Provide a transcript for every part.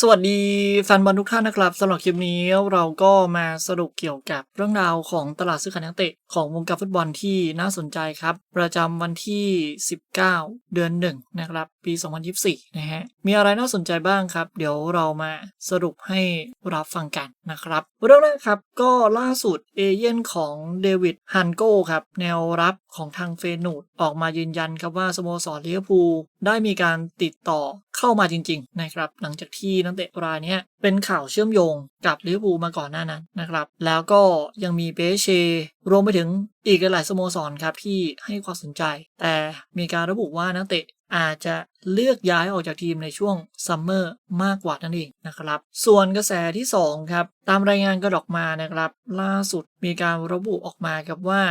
สวัสดีแฟนบอลทุกท่านนะครับสำหรับคลิปนี้เราก็มาสรุปเกี่ยวกับเรื่องราวของตลาดซื้อขายนักเตะของวงการฟุตบอลที่น่าสนใจครับ ประจำวันที่ 19 เดือน 1 นะครับ ปี 2024 นะฮะ มีอะไรน่าสนใจบ้างครับ เดี๋ยวเรามาสรุปให้รับฟังกันนะครับ เรื่องแรกครับก็ล่าสุดเอเย่นของเดวิดฮันโก้ครับ แนวรับของทางเฟนูดออกมายืนยันครับว่าสโมสรลิเวอร์พูลได้มีการติดต่อ เข้ามาจริงๆนะครับหลังจากที่นักเตะรายนี้เป็นข่าวเชื่อมโยงกับลิเวอร์พูลมาก่อนหน้านั้นนะครับแล้วก็ยังมีเปเชรวมไปถึงอีกหลายสโมสรครับที่ให้ความสนใจ แต่มีการระบุว่านักเตะอาจจะเลือกย้ายออกจากทีมในช่วงซัมเมอร์มากกว่านั่นเองนะครับ ส่วนกระแสที่2ครับตามรายงานกระดอกมานะครับ ล่าสุดมีการระบุออกมากับว่า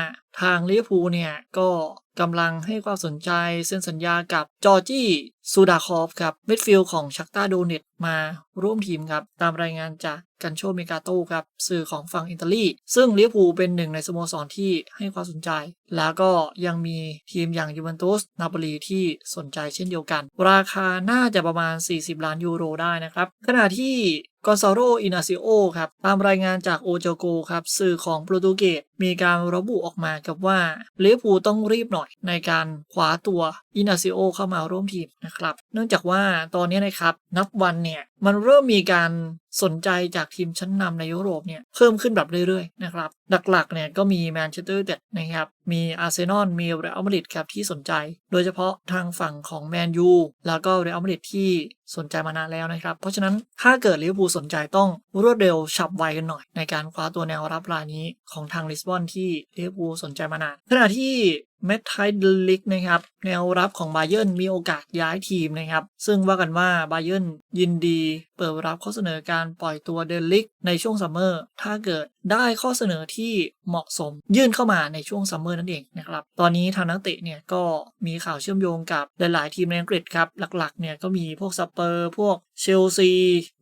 ทางลิเวอร์พูลเนี่ยก็ กำลังให้ความสนใจเซ็นสัญญากับจอร์จี้ซูดาคอฟครับมิดฟิลด์ของชักตาโดเนตมาร่วมทีมครับ ตามรายงานจากกันโชเมกาโต้ครับสื่อของฝั่งอิตาลี ซึ่งลิเวอร์พูลเป็นหนึ่งในสโมสรที่ให้ความสนใจ แล้วก็ยังมีทีมอย่างยูเวนตุสนาโปลีที่สนใจเช่นเดียวกัน ราคาน่าจะประมาณ 40 ล้านยูโรได้นะครับ ขณะที่ กอนซาโร อินาซิโอ ครับ ตามรายงานจากโอโจโกครับ สื่อของโปรตุเกสมีการระบุออกมากับว่าลิเวอร์พูลต้องรีบหน่อยในการคว้าตัวอินาซิโอเข้ามาร่วมทีมนะครับ เนื่องจากว่าตอนนี้นะครับ นับวันเนี่ย มันเริ่มมีการ สนใจจากทีมชั้นนำในยุโรปเนี่ยเพิ่มขึ้นแบบเรื่อยๆนะครับหลักๆเนี่ยก็มีแมนเชสเตอร์ยูไนเต็ดนะครับมีอาร์เซนอลมีเรอัลมาดริดครับที่สนใจ โดยเฉพาะทางฝั่งของแมนยูแล้วก็เรอัลมาดริดที่สนใจมานานแล้วนะครับ เพราะฉะนั้นถ้าเกิดลิเวอร์พูลสนใจต้องรวดเร็วฉับไวกันหน่อย ในการคว้าตัวแนวรับรายนี้ของทางลิสบอนที่ลิเวอร์พูลสนใจมานานขณะที่ เมทไทเดลิกนะครับแนวรับของบาเยิร์นมีโอกาสย้ายทีมนะครับ ซึ่งว่ากันว่าบาเยิร์นยินดี เปิดรับข้อเสนอการปล่อยตัวเดลิกในช่วงซัมเมอร์ ถ้าเกิด ได้ข้อเสนอที่เหมาะสมยื่นเข้ามาในช่วงซัมเมอร์นั่นเองนะครับ ตอนนี้ทางนักเตะเนี่ยก็มีข่าวเชื่อมโยงกับหลาย ๆ ทีมในอังกฤษครับ หลัก ๆ เนี่ยก็มีพวกสเปอร์ พวกเชลซี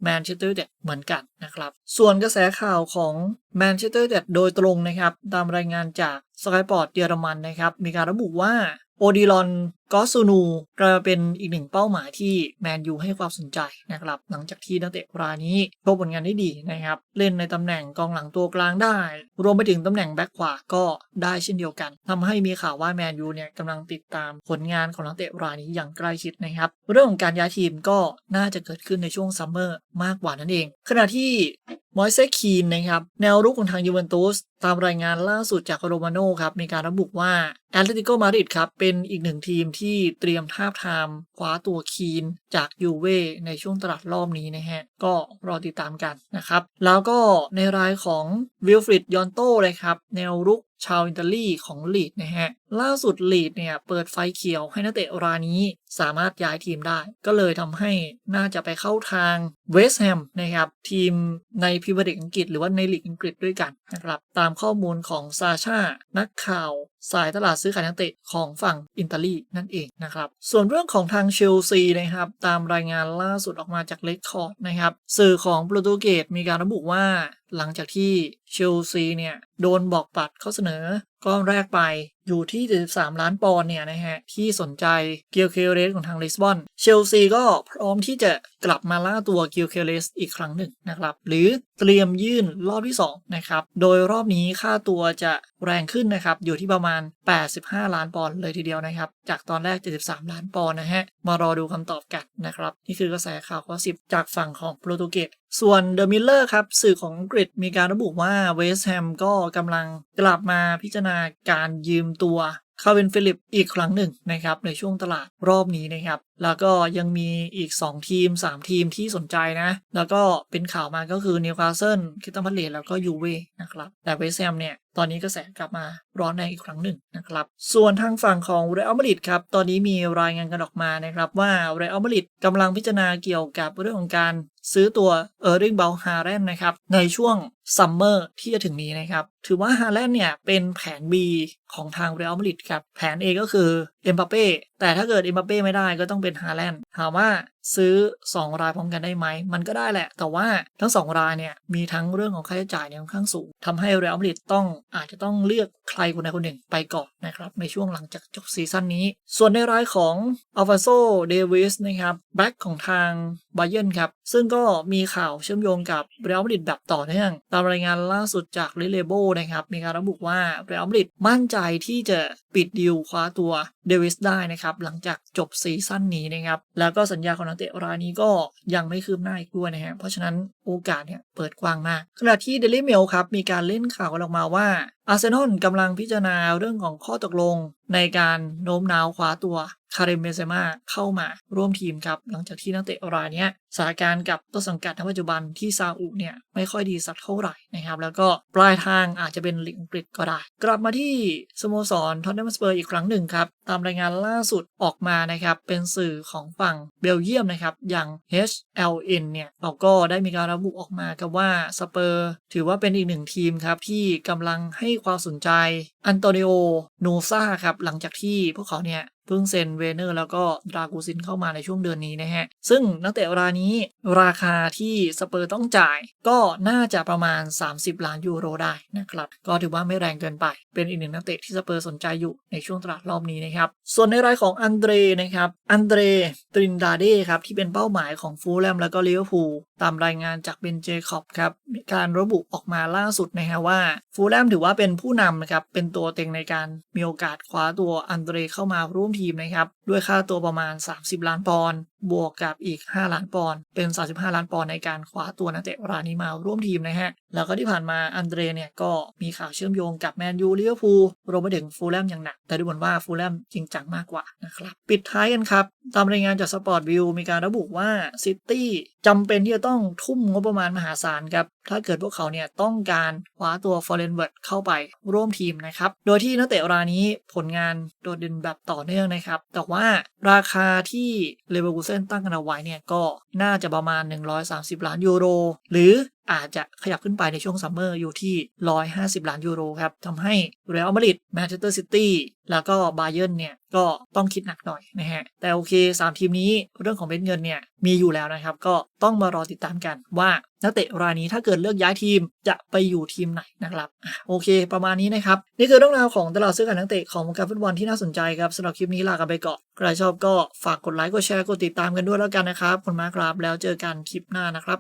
แมนเชสเตอร์เต็ดเหมือนกันนะครับ ส่วนกระแสข่าวของแมนเชสเตอร์เต็ดโดยตรงนะครับ ตามรายงานจากสกายปอร์ตเยอรมันนะครับ มีการระบุว่าโอดิลอน กอสซูนูกลายเป็นอีกหนึ่งเป้าหมายที่แมนยูให้ความสนใจนะครับ หลังจากที่นักเตะรายนี้โชว์ผลงานได้ดีนะครับ เล่นในตำแหน่งกองหลังตัวกลางได้ รวมไปถึงตำแหน่งแบ็คขวาก็ได้เช่นเดียวกันทำให้มีข่าวว่าแมนยูเนี่ยกำลังติดตามผลงานของนักเตะรายนี้อย่างใกล้ชิดนะครับ เรื่องของการย้ายทีมก็น่าจะเกิดขึ้นในช่วงซัมเมอร์มากกว่านั่นเอง ขณะที่มอยเซคีนนะครับแนวรุกของทางยูเวนตุสตามรายงานล่าสุดจากโรมาโน่ครับมีการระบุว่าแอตเลติโกมาดริดครับเป็นอีกหนึ่งทีมทเตรียมท่าทามคว้าตัวคีนจากยูเว่ในช่วงตลาดรอบนี้นะฮะก็รอติดตามกันนะครับ แล้วก็ในรายของ วิลฟริดยอนโต้เลยครับ แนวรุกชาวอิตาลีของลีดนะฮะ ล่าสุดลีดเนี่ยเปิดไฟเขียวให้นักเตะรายนี้สามารถย้ายทีมได้ ก็เลยทำให้น่าจะไปเข้าทางเวสต์แฮมนะครับ ทีมในพรีเมียร์ลีกอังกฤษหรือว่าในลีกอังกฤษด้วยกันนะครับ ตามข้อมูลของซาชานักข่าว สายตลาดซื้อขายนักเตะของฝั่งอิตาลีนั่นเองนะครับ ส่วนเรื่องของทางเชลซีนะครับ ตามรายงานล่าสุดออกมาจากเลคคอร์ดนะครับ สื่อของโปรตุเกสมีการระบุว่า หลังจากที่เชลซีเนี่ยโดนบอกปัดเขาเสนอ ก้อนแรกไปอยู่ที่ 73 ล้านปอนด์เนี่ยนะฮะ ที่สนใจเกียวเคเลสของทางลิสบอน เชลซีก็พร้อมที่จะกลับมาล่าตัวเกียวเคเลสอีกครั้งหนึ่งนะครับ หรือเตรียมยื่นรอบที่ 2 นะครับ โดยรอบนี้ค่าตัวจะแรงขึ้นนะครับ อยู่ที่ประมาณ 85 ล้านปอนด์เลยทีเดียวนะครับ จากตอนแรก 73 ล้านปอนด์นะฮะ มารอดูคำตอบกันนะครับ นี่คือกระแสข่าวข้อ10 จากฝั่งของโปรตุเกสส่วนเดอะมิลเลอร์ครับสื่อของอังกฤษมีการระบุว่าเวสต์แฮมก็กำลังกลับมาพิจารณาาการยืมตัวคาเวนฟิลิปอีกครั้งหนึ่งนะครับในช่วงตลาดรอบนี้นะครับ แล้วก็ยังมีอีก 2 ทีม 3 ทีมที่สนใจนะ แล้วก็เป็นข่าวมาก็คือนิวคาสเซิลคิตันพัลเลตแล้วก็ยูเว่นะครับ แต่เวสแฮมเนี่ย ตอนนี้กระแสกลับมาร้อนแรงอีกครั้งหนึ่งนะครับ ส่วนทางฝั่งของเรอัลมาดริดครับ ตอนนี้มีรายงานกันออกมานะครับ ว่าเรอัลมาดริดกำลังพิจารณาเกี่ยวกับเรื่องของการซื้อตัวเออร์ริงเบลฮาร์เรนนะครับ ในช่วงซัมเมอร์ที่จะถึงนี้นะครับ ถือว่าฮาแลนด์เนี่ย เป็นแผน B ของทางเรอัลมาดริดครับ แผน A ก็คือเอ็มบัปเป้แต่ถ้าเกิดเอ็มบัปเป้ไม่ได้ก็ต้องเป็นฮาแลนด์ถามว่าซื้อ 2 รายพร้อมกันได้ไหม มันก็ได้แหละ แต่ว่าทั้ง 2 รายเนี่ยมีทั้งเรื่องของค่าใช้จ่ายเนี่ยค่อนข้างสูงทำให้เรอัลมาดริดต้องอาจจะต้องเลือกใครคนใดคนหนึ่งไปก่อนนะครับ ในช่วงหลังจากจบซีซั่นนี้ ส่วนในรายของอัลฟาโซเดวิสนะครับแบ็กของทางบาเยนครับ ซึ่งก็มีข่าวเชื่อมโยงกับเรอัลมาดริดแบบต่อเนื่อง ตามรายงานล่าสุดจากลิเลโบนะครับ มีการระบุว่าเรอัลมาดริดมั่นใจที่จะปิดดีลคว้าตัวเดวิสได้นะครับ หลังจากจบซีซั่นนี้นะครับ แล้วก็สัญญาของนักเตะรายนี้ก็ยังไม่คืบหน้าอีกด้วยนะฮะเพราะฉะนั้นโอกาสเนี่ยเปิดกว้างมากขณะที่เดลี่เมลครับมีการเล่นข่าวออกมาว่า อาร์เซนอลกำลังพิจารณาเรื่องของข้อตกลงในการโน้มน้าวคว้าตัวคาริมเบนเซม่าเข้ามาร่วมทีมครับ หลังจากที่นักเตะรายนี้สถานการณ์กับต้นสังกัดในปัจจุบันที่ซาอุเนี่ยไม่ค่อยดีสักเท่าไหร่นะครับ แล้วก็ปลายทางอาจจะเป็นลีกอังกฤษก็ได้ กลับมาที่สโมสรทอนเนมสเปอร์อีกครั้งหนึ่งครับ ตามรายงานล่าสุดออกมานะครับ เป็นสื่อของฝั่งเบลเยียมนะครับ อย่าง HLN เนี่ยเราก็ได้มีการระบุออกมากับว่าสเปอร์ถือว่าเป็นอีกหนึ่งทีมครับที่กำลังให้ความสนใจอันโตนิโอโนซาครับหลังจากที่พวกเขาเนี่ย พิ่งเซ็นเวเนอร์แล้วก็ดรากูซินเข้ามาในช่วงเดือนนี้นะฮะ ซึ่งนักเตะรายนี้ราคาที่สเปอร์ต้องจ่าย ก็น่าจะประมาณ 30 ล้านยูโรได้นะครับ ก็ถือว่าไม่แรงเกินไป เป็นอีกหนึ่งนักเตะที่สเปอร์สนใจอยู่ในช่วงตลาดรอบนี้นะครับ ส่วนในรายของอันเดรนะครับ อันเดรตรินดาเดครับ ที่เป็นเป้าหมายของฟูลแลมแล้วก็ลิเวอร์พูลตามรายงานจากเบนเจคอบครับ มีการระบุออกมาล่าสุดนะฮะว่าฟูลแลมถือว่าเป็นผู้นำนะครับ เป็นตัวเต็งในการมีโอกาสคว้าตัวอันเดรเข้ามาร่วมทีมนะครับ ด้วยค่าตัวประมาณ 30 ล้านปอนด์ บวกกับอีก 5 ล้านปอนด์เป็น 35 ล้านปอนด์ในการคว้าตัวนักเตะรายนี้มาร่วมทีมนะฮะ แล้วก็ที่ผ่านมาอันเดรเนี่ยก็มีข่าวเชื่อมโยงกับแมนยูลิเวอร์พูลรวมไปถึงฟูลแลมอย่างหนัก แต่ดูเหมือนว่าฟูลแลมจริงจังมากกว่านะครับ ปิดท้ายกันครับ ตามรายงานจากสปอร์ตวิวมีการระบุว่าซิตี้จำเป็นที่จะต้องทุ่มงบประมาณมหาศาลครับถ้าเกิดพวกเขาเนี่ยต้องการคว้าตัวฟอร์เรนเวิร์ดเข้าไปร่วมทีมนะครับ โดยที่นักเตะรายนี้ผลงานโดดเด่นแบบต่อเนื่องนะครับ แต่ว่าราคาที่เลเวอร์คูเซนตั้งกันเอาไว้เนี่ยก็น่าจะประมาณ 130 ล้านยูโร หรืออาจจะขยับขึ้นไปในช่วงซัมเมอร์อยู่ที่ 150 ล้านยูโรครับทำให้เรอัลมาดริดแมนเชสเตอร์ซิตี้แล้วก็บาเยิร์นเนี่ยก็ต้องคิดหนักหน่อยนะฮะ แต่โอเค 3 ทีมนี้เรื่องของเม็ดเงินเนี่ยมีอยู่แล้วนะครับ ก็ต้องมารอติดตามกันว่านักเตะรายนี้ถ้าเกิดเลือกย้ายทีมจะไปอยู่ทีมไหนนะครับ โอเค ประมาณนี้นะครับ นี่คือเรื่องราวของตลาดซื้อขายนักเตะของวงการฟุตบอลที่น่าสนใจครับสำหรับคลิปนี้ลากันไปก่อนใครชอบก็ฝากกดไลค์กดแชร์กดติดตามกันด้วยแล้วกันนะครับขอบคุณมากครับแล้วเจอกันคลิปหน้านะครับ